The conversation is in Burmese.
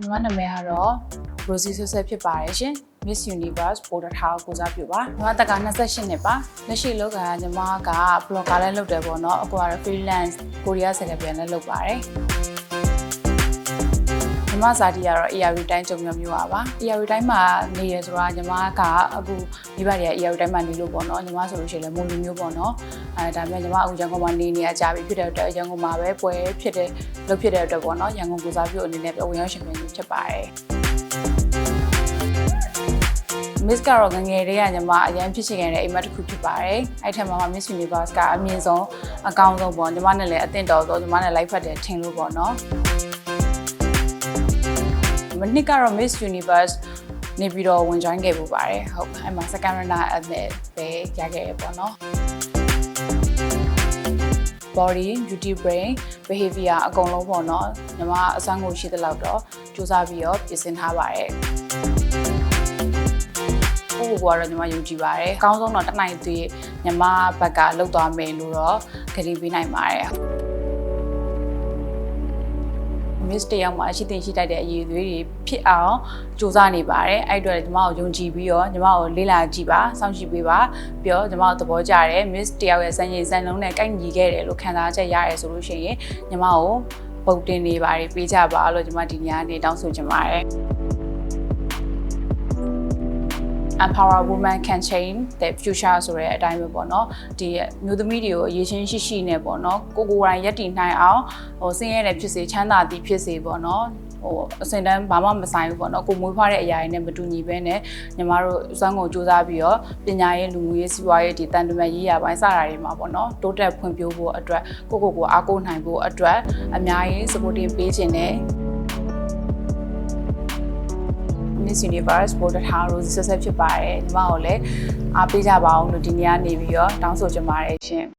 ညီမနာမည်ကတော့ Rosie ဆွဆွဖြစ်ပါတယ်ရှင် Miss Universe ပေါ်တာထားကိုစားပြုပါညီမတက်က28နှစ်ပါလက်ရှိလောက်ကညီမက blogger လည်းလုပ်တယ်ပေါ့နော်အခုကတော့ freelance ကိုရီးယားစကားပြန်လည်းလုပ်ပါတယ်ညီ မဇာတိကတော့ AR တိုင်းကြုံမျိုးမျိုးပါပါ AR တိုင်းမှာနေရဆိုတာညီမကအခုမိဘတွေက AR တိုင်းမှာနေလို့ပေါ့နော်ညီမဆိုလို့ရှိရင်လည်းမိုးလူမျိုးပေါ့နော်အဲဒါပေမဲ့ညီမအခုရန်ကုန်မှာနေနေရကြပြီဖြစ်တဲ့အတွက်ရန်ကုန်မှာပဲပွဲဖြစ်တဲ့လုပ်ဖြစ်တဲ့အတွက်ပေါ့နော်ရန်ကုန်ကိုစားပြုအနေနဲ့ဝင်ရောက်ရှင်ပြနေဖြစ်ပါတယ် Miss ကတော့ငယ်ငယ်လေးကညီမအရင်ဖြစ်ချင်ခဲ့တဲ့အိမ်မက်တစ်ခုဖြစ်ပါတယ်။အဲ့ထက်မှာ Miss Universe ကအမြင့်ဆုံးအကောင်းဆုံးပေါ့ညီမနဲ့လည်းအသင့်တော်ဆုံးညီမနဲ့ live ဖတ်တယ်ထင်လို့ပေါ့နော်။ မနစ်ကတော့ Miss Universe နေပြီးတော့ဝင် join ခဲ့ပူပါတယ်။ဟုတ်အဲ့မှာ second runner admit ပဲရခဲ့ရပေါ့နော်။ body beauty brain behavior အကုန်လုံးပေါ့နော်ညီမအစမ်းကိုရှိသလောက်တော့စူးစမ်းပြီးတော့ပြင်ဆင်ထားပါတယ်ကိုကိုကတော့ညီမယုံကြည်ပါတယ်အကောင်းဆုံးတော့တစ်နိုင်သေးညီမဘက်ကလှုပ်သွားမယ်လို့တော့ကတိပေးနိုင်ပါတယ် miss တယောက်မှာရှိတင်ရှိတိုက်တဲ့အရေးအသွေးတွေဖြစ်အောင်စူးစမ်းနေပါတယ်အဲ့အတွက်ညီမကိုယုံကြည်ပြီးတော့ညီမကိုလေ့လာကြည့်ပါစောင့်ကြည့်ပေးပါပြီးတော့ညီမကိုသဘောကျတယ် miss တယောက်ရဲ့စံချိန်စံလုံးနဲ့ကိုက်ညီခဲ့တယ်လို့ခံစားချက်ရတယ်ဆိုလို့ရှိရင်ညီမကိုပုံတင်နေပါတယ်ပေးကြပါလို့ညီမဒီညနေတောင်းဆိုချင်ပါတယ် empower woman can change the future ဆိုတဲ့အတိုင်းပဲပေါ့နော်ဒီမျိုးသမီးတွေကိုအရေးချင်းရှိရှိနဲ့ပေါ့နော်ကိုကိုယ်တိုင်ရက်တည်နိုင်အောင်ဟိုဆင်းရဲတယ်ဖြစ်စေချမ်းသာသည်ဖြစ်စေပေါ့နော်ဟိုအစင်တန်းဘာမှမဆိုင်ဘူးပေါ့နော်ကိုမွေးဖွားတဲ့အရာတွေနဲ့မတူညီဘဲနဲ့ညီမတို့စွမ်းကုန်စူးစမ်းပြီးတော့ပညာရေးလူမှုရေးစီးပွားရေးဒီတန်တမန်ရေးရာပိုင်းစတာတွေမှာပေါ့နော်တိုးတက်ဖွံ့ဖြိုးဖို့အတွက်ကိုကိုကိုအားကိုးနိုင်ဖို့အတွက်အများကြီး supporting ပေးခြင်းနဲ့ Miss Universe ဘော်ဒထားရိုးဆက်ဆက်ဖြစ်ပါတယ်ညီမကိုလည်းအားပေးကြပါအောင်လို့ဒီနေ့ကနေပြီးတော့တောင်းဆိုချင်ပါတယ်ရှင်